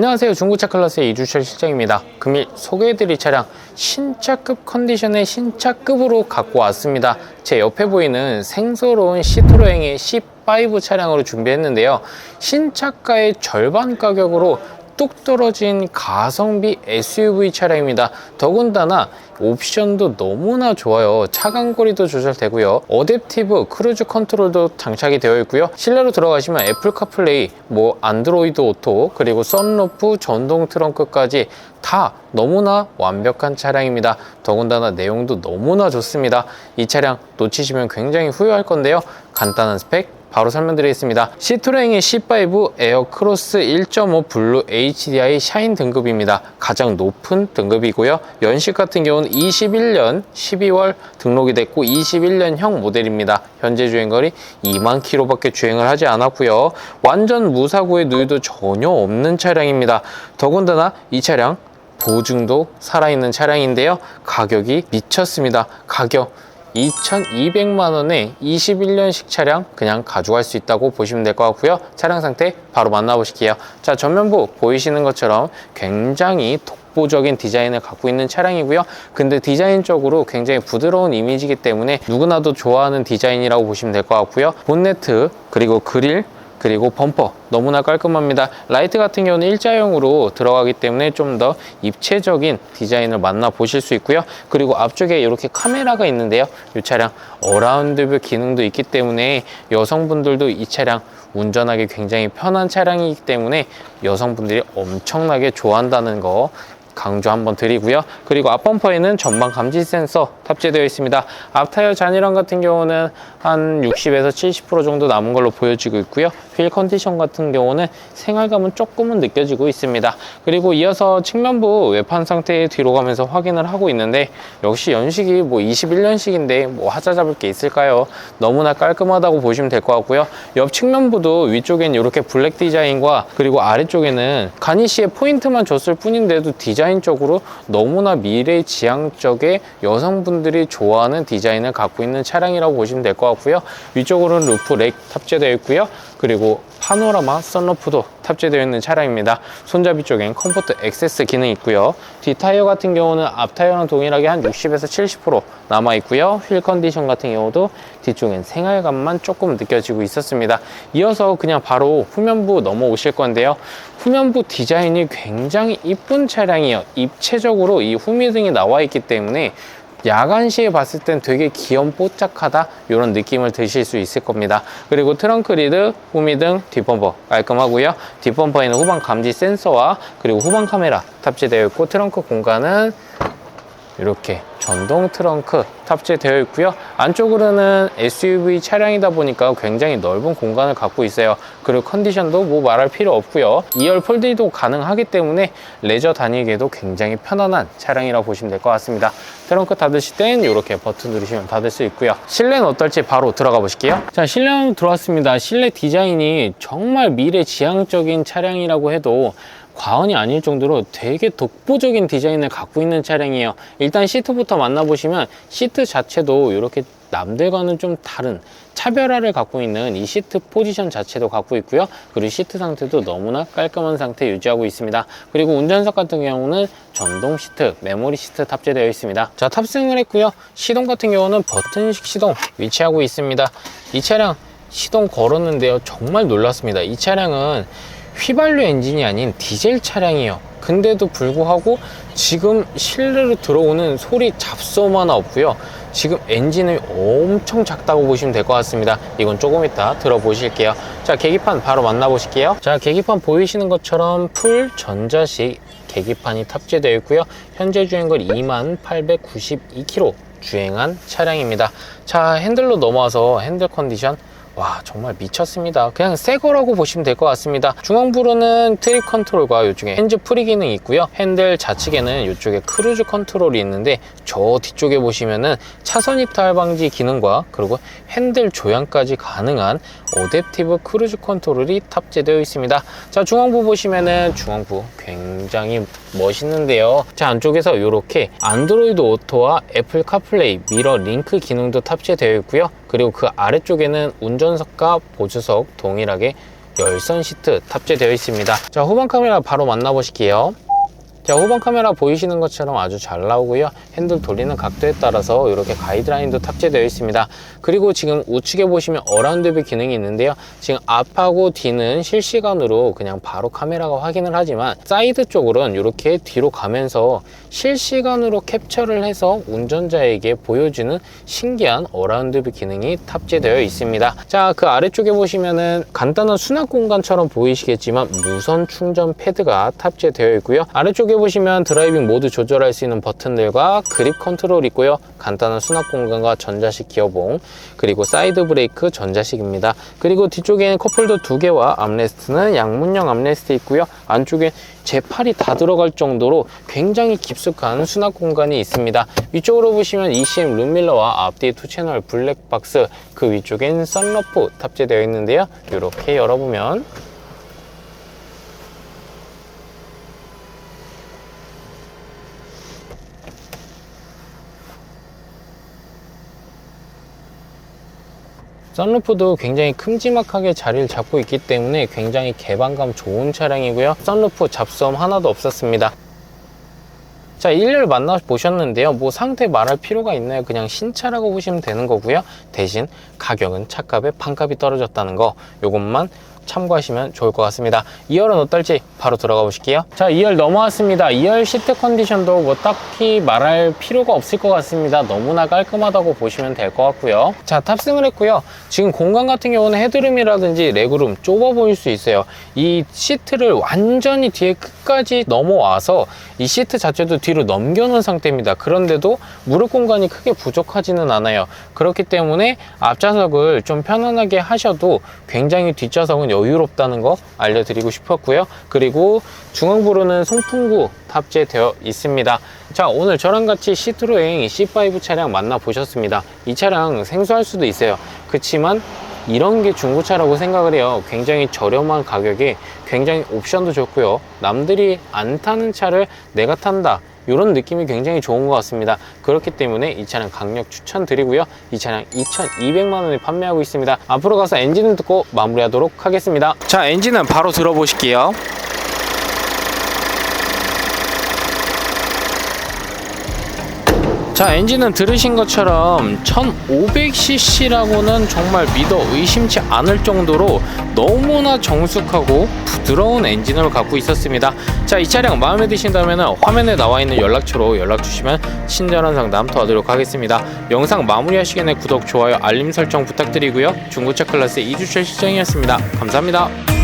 안녕하세요. 중고차 클래스의 이주철 실장입니다. 금일 소개해드릴 차량 신차급 컨디션의 신차급으로 갖고 왔습니다. 제 옆에 보이는 생소로운 시트로행의 C5 차량으로 준비했는데요. 신차가의 절반 가격으로 뚝 떨어진 가성비 SUV 차량입니다. 더군다나 옵션도 너무나 좋아요. 차간 거리도 조절되고요. 어댑티브 크루즈 컨트롤도 장착이 되어 있고요. 실내로 들어가시면 애플 카플레이, 뭐 안드로이드 오토, 그리고 썬루프, 전동 트렁크까지 다 너무나 완벽한 차량입니다. 더군다나 내용도 너무나 좋습니다. 이 차량 놓치시면 굉장히 후회할 건데요. 간단한 스펙 바로 설명드리겠습니다. 시트로행의 C5 에어 크로스 1.5 블루 HDI 샤인 등급입니다. 가장 높은 등급이고요. 연식 같은 경우는 21년 12월 등록이 됐고 21년형 모델입니다. 현재 주행거리 2만 킬로밖에 주행을 하지 않았고요. 완전 무사고의 누유도 전혀 없는 차량입니다. 더군다나 이 차량 보증도 살아있는 차량인데요. 가격이 미쳤습니다. 가격 2,200만 원에 21년식 차량 그냥 가져갈 수 있다고 보시면 될 것 같고요. 차량 상태 바로 만나보실게요. 자, 전면부 보이시는 것처럼 굉장히 독보적인 디자인을 갖고 있는 차량이고요. 근데 디자인적으로 굉장히 부드러운 이미지이기 때문에 누구나도 좋아하는 디자인이라고 보시면 될 것 같고요. 본네트 그리고 그릴 그리고 범퍼 너무나 깔끔합니다. 라이트 같은 경우는 일자형으로 들어가기 때문에 좀 더 입체적인 디자인을 만나 보실 수 있고요. 그리고 앞쪽에 이렇게 카메라가 있는데요. 이 차량 어라운드뷰 기능도 있기 때문에 여성분들도 이 차량 운전하기 굉장히 편한 차량이기 때문에 여성분들이 엄청나게 좋아한다는 거 강조 한번 드리고요. 그리고 앞범퍼에는 전방 감지 센서 탑재되어 있습니다. 앞타이어 잔이랑 같은 경우는 한 60에서 70% 정도 남은 걸로 보여지고 있고요. 휠 컨디션 같은 경우는 생활감은 조금은 느껴지고 있습니다. 그리고 이어서 측면부 외판 상태 뒤로 가면서 확인을 하고 있는데 역시 연식이 뭐 21년식인데 뭐 하자 잡을 게 있을까요? 너무나 깔끔하다고 보시면 될 것 같고요. 옆 측면부도 위쪽엔 이렇게 블랙 디자인과 그리고 아래쪽에는 가니시의 포인트만 줬을 뿐인데도 디자인 적으로 너무나 미래 지향적의 여성분들이 좋아하는 디자인을 갖고 있는 차량이라고 보시면 될 것 같고요. 위쪽으로는 루프 렉 탑재되어 있고요. 그리고 파노라마 썬루프도 탑재되어 있는 차량입니다. 손잡이 쪽엔 컴포트 액세스 기능이 있고요. 뒷 타이어 같은 경우는 앞 타이어랑 동일하게 한 60에서 70% 남아 있고요. 휠 컨디션 같은 경우도 뒤쪽엔 생활감만 조금 느껴지고 있었습니다. 이어서 그냥 바로 후면부 넘어오실 건데요. 후면부 디자인이 굉장히 이쁜 차량이에요. 입체적으로 이 후미등이 나와 있기 때문에 야간 시에 봤을 땐 되게 귀염뽀짝하다 이런 느낌을 드실 수 있을 겁니다. 그리고 트렁크 리드, 후미등, 뒷범퍼 깔끔하고요. 뒷범퍼에는 후방 감지 센서와 그리고 후방 카메라 탑재되어 있고 트렁크 공간은 이렇게 전동 트렁크 탑재되어 있고요. 안쪽으로는 SUV 차량이다 보니까 굉장히 넓은 공간을 갖고 있어요. 그리고 컨디션도 뭐 말할 필요 없고요. 2열 폴딩도 가능하기 때문에 레저 다니기에도 굉장히 편안한 차량이라고 보시면 될 것 같습니다. 트렁크 닫으실 땐 이렇게 버튼 누르시면 닫을 수 있고요. 실내는 어떨지 바로 들어가 보실게요. 자, 실내 들어왔습니다. 실내 디자인이 정말 미래 지향적인 차량이라고 해도 과언이 아닐 정도로 되게 독보적인 디자인을 갖고 있는 차량이에요. 일단 시트부터 만나보시면 시트 자체도 이렇게 남들과는 좀 다른 차별화를 갖고 있는 이 시트 포지션 자체도 갖고 있고요. 그리고 시트 상태도 너무나 깔끔한 상태 유지하고 있습니다. 그리고 운전석 같은 경우는 전동 시트 메모리 시트 탑재되어 있습니다. 자 탑승을 했고요. 시동 같은 경우는 버튼식 시동 위치하고 있습니다. 이 차량 시동 걸었는데요. 정말 놀랐습니다. 이 차량은 휘발유 엔진이 아닌 디젤 차량이에요. 근데도 불구하고 지금 실내로 들어오는 소리 잡소음 하나 없고요. 지금 엔진이 엄청 작다고 보시면 될 것 같습니다. 이건 조금 이따 들어보실게요. 자 계기판 바로 만나보실게요. 자 계기판 보이시는 것처럼 풀 전자식 계기판이 탑재되어 있고요. 현재 주행거리 2892km 주행한 차량입니다. 자 핸들로 넘어와서 핸들 컨디션 와 정말 미쳤습니다. 그냥 새 거라고 보시면 될 것 같습니다. 중앙부로는 트립 컨트롤과 이쪽에 핸즈 프리 기능이 있고요. 핸들 좌측에는 이쪽에 크루즈 컨트롤이 있는데 저 뒤쪽에 보시면은 차선 이탈 방지 기능과 그리고 핸들 조향까지 가능한 어댑티브 크루즈 컨트롤이 탑재되어 있습니다. 자 중앙부 보시면은 중앙부 굉장히 멋있는데요 자 안쪽에서 이렇게 안드로이드 오토와 애플 카플레이 미러 링크 기능도 탑재되어 있고요 그리고 그 아래쪽에는 운전석과 보조석 동일하게 열선 시트 탑재되어 있습니다. 자, 후방 카메라 바로 만나보실게요. 자, 후방 카메라 보이시는 것처럼 아주 잘 나오고요. 핸들 돌리는 각도에 따라서 이렇게 가이드라인도 탑재되어 있습니다. 그리고 지금 우측에 보시면 어라운드 뷰 기능이 있는데요. 지금 앞하고 뒤는 실시간으로 그냥 바로 카메라가 확인을 하지만 사이드 쪽으로는 이렇게 뒤로 가면서 실시간으로 캡처를 해서 운전자에게 보여주는 신기한 어라운드 뷰 기능이 탑재되어 있습니다. 자, 그 아래쪽에 보시면은 간단한 수납 공간처럼 보이시겠지만 무선 충전 패드가 탑재되어 있고요. 아래쪽에 보시면 드라이빙 모드 조절할 수 있는 버튼들과 그립 컨트롤 있고요. 간단한 수납 공간과 전자식 기어봉, 그리고 사이드 브레이크 전자식입니다. 그리고 뒤쪽에는 컵홀더 두 개와 암레스트는 양문형 암레스트 있고요. 안쪽에 제 팔이 다 들어갈 정도로 굉장히 깊숙한 수납 공간이 있습니다. 위쪽으로 보시면 ECM 룸밀러와 앞뒤 투 채널 블랙박스 그 위쪽엔 썬러프 탑재되어 있는데요. 이렇게 열어보면 썬루프도 굉장히 큼지막하게 자리를 잡고 있기 때문에 굉장히 개방감 좋은 차량이고요. 썬루프 잡수험 하나도 없었습니다. 자, 1열 만나보셨는데요. 뭐 상태 말할 필요가 있나요? 그냥 신차라고 보시면 되는 거고요. 대신 가격은 차값에 판값이 떨어졌다는 거 요것만 참고하시면 좋을 것 같습니다. 2열은 어떨지 바로 들어가 보실게요. 자, 2열 넘어왔습니다. 2열 시트 컨디션도 뭐 딱히 말할 필요가 없을 것 같습니다. 너무나 깔끔하다고 보시면 될 것 같고요. 자, 탑승을 했고요. 지금 공간 같은 경우는 헤드룸이라든지 레그룸 좁아 보일 수 있어요. 이 시트를 완전히 뒤에 끝까지 넘어와서 이 시트 자체도 뒤로 넘겨놓은 상태입니다. 그런데도 무릎 공간이 크게 부족하지는 않아요. 그렇기 때문에 앞좌석을 좀 편안하게 하셔도 굉장히 뒷좌석은 여유롭다는 거 알려드리고 싶었고요. 그리고 중앙부로는 송풍구 탑재되어 있습니다. 자, 오늘 저랑 같이 시트로행 C5 차량 만나보셨습니다. 이 차량 생소할 수도 있어요. 그렇지만 이런 게 중고차라고 생각을 해요. 굉장히 저렴한 가격에 굉장히 옵션도 좋고요. 남들이 안 타는 차를 내가 탄다. 이런 느낌이 굉장히 좋은 것 같습니다. 그렇기 때문에 이 차량 강력 추천드리고요. 이 차량 2,200만 원에 판매하고 있습니다. 앞으로 가서 엔진을 듣고 마무리하도록 하겠습니다. 자, 엔진은 바로 들어보실게요. 자 엔진은 들으신 것처럼 1500cc라고는 정말 믿어 의심치 않을 정도로 너무나 정숙하고 부드러운 엔진을 갖고 있었습니다. 자 이 차량 마음에 드신다면 화면에 나와 있는 연락처로 연락 주시면 친절한 상담 도와드리도록 하겠습니다. 영상 마무리하시기 전에 구독, 좋아요, 알림 설정 부탁드리고요. 중고차 클래스 2주차 실장이었습니다. 감사합니다